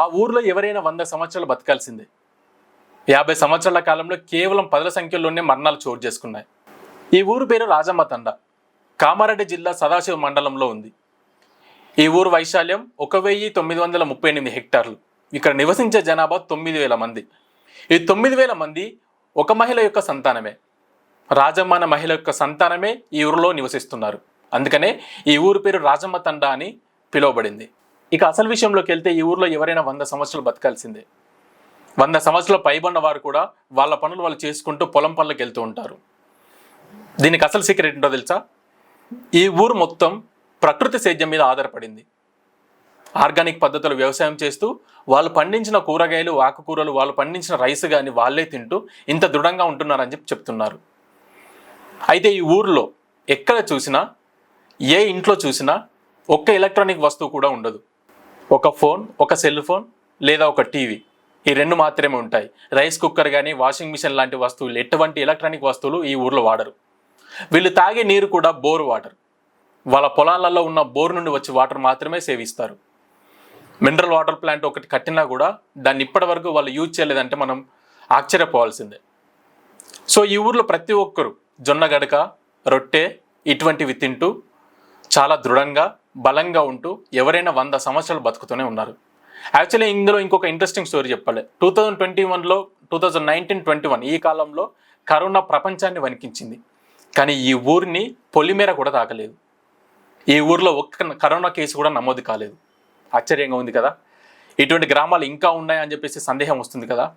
ఆ ఊర్లో ఎవరైనా వంద సంవత్సరాలు బతకాల్సిందే. యాభై సంవత్సరాల కాలంలో కేవలం పదుల సంఖ్యలోనే మరణాలు చోటు చేసుకున్నాయి. ఈ ఊరు పేరు రాజమ్మ తండ. కామారెడ్డి జిల్లా సదాశివ మండలంలో ఉంది. ఈ ఊరు వైశాల్యం ఒక వెయ్యి తొమ్మిది వందల ముప్పై ఎనిమిది హెక్టార్లు. ఇక్కడ నివసించే జనాభా తొమ్మిది వేల మంది. ఈ తొమ్మిది వేల మంది ఒక మహిళ యొక్క సంతానమే. రాజమ్మ అన్న మహిళ యొక్క సంతానమే ఈ ఊరిలో నివసిస్తున్నారు. అందుకనే ఈ ఊరు పేరు రాజమ్మ తండ అని పిలువబడింది. ఇక అసలు విషయంలోకి వెళ్తే ఈ ఊర్లో ఎవరైనా వంద సంవత్సరాలు బతకాల్సిందే. వంద సంవత్సరాల పైబడిన వారు కూడా వాళ్ళ పనులు వాళ్ళు చేసుకుంటూ పొలం పనులకు వెళ్తూ ఉంటారు. దీనికి అసలు సీక్రెట్ ఏంటో తెలుసా? ఈ ఊరు మొత్తం ప్రకృతి సేద్యం మీద ఆధారపడింది. ఆర్గానిక్ పద్ధతులు వ్యవసాయం చేస్తూ వాళ్ళు పండించిన కూరగాయలు ఆకుకూరలు వాళ్ళు పండించిన రైస్ కానీ వాళ్ళే తింటూ ఇంత దృఢంగా ఉంటున్నారని చెప్పి చెప్తున్నారు. అయితే ఈ ఊర్లో ఎక్కడ చూసినా ఏ ఇంట్లో చూసినా ఒక్క ఎలక్ట్రానిక్ వస్తువు కూడా ఉండదు. ఒక ఫోన్ ఒక సెల్ ఫోన్ లేదా ఒక టీవీ. ఈ రెండు మాత్రమే ఉంటాయి. రైస్ కుక్కర్ కానీ వాషింగ్ మిషన్ లాంటి వస్తువులు ఎటువంటి ఎలక్ట్రానిక్ వస్తువులు ఈ ఊర్లో వాడరు. వీళ్ళు తాగే నీరు కూడా బోర్ వాటర్. వాళ్ళ పొలాలలో ఉన్న బోర్ నుండి వచ్చే వాటర్ మాత్రమే సేవిస్తారు. మినరల్ వాటర్ ప్లాంట్ ఒకటి కట్టినా కూడా దాన్ని ఇప్పటి వరకు వాళ్ళు యూజ్ చేయలేదంటే మనం ఆశ్చర్యపోవాల్సిందే. సో ఈ ఊర్లో ప్రతి ఒక్కరు జొన్న గడక రొట్టె ఇటువంటివి తింటూ చాలా దృఢంగా బలంగా ఉంటూ ఎవరైనా వంద సంవత్సరాలు బతుకుతూనే ఉన్నారు. యాక్చువల్లీ ఇందులో ఇంకొక ఇంట్రెస్టింగ్ స్టోరీ చెప్పాలి. టూ థౌజండ్ ట్వంటీ వన్లో two thousand nineteen twenty one ఈ కాలంలో కరోనా ప్రపంచాన్ని వణికించింది. కానీ ఈ ఊరిని పొలిమేర కూడా తాకలేదు. ఈ ఊరిలో ఒక్క కరోనా కేసు కూడా నమోదు కాలేదు. ఆశ్చర్యంగా ఉంది కదా? ఇటువంటి గ్రామాలు ఇంకా ఉన్నాయని చెప్పేసి సందేహం వస్తుంది కదా?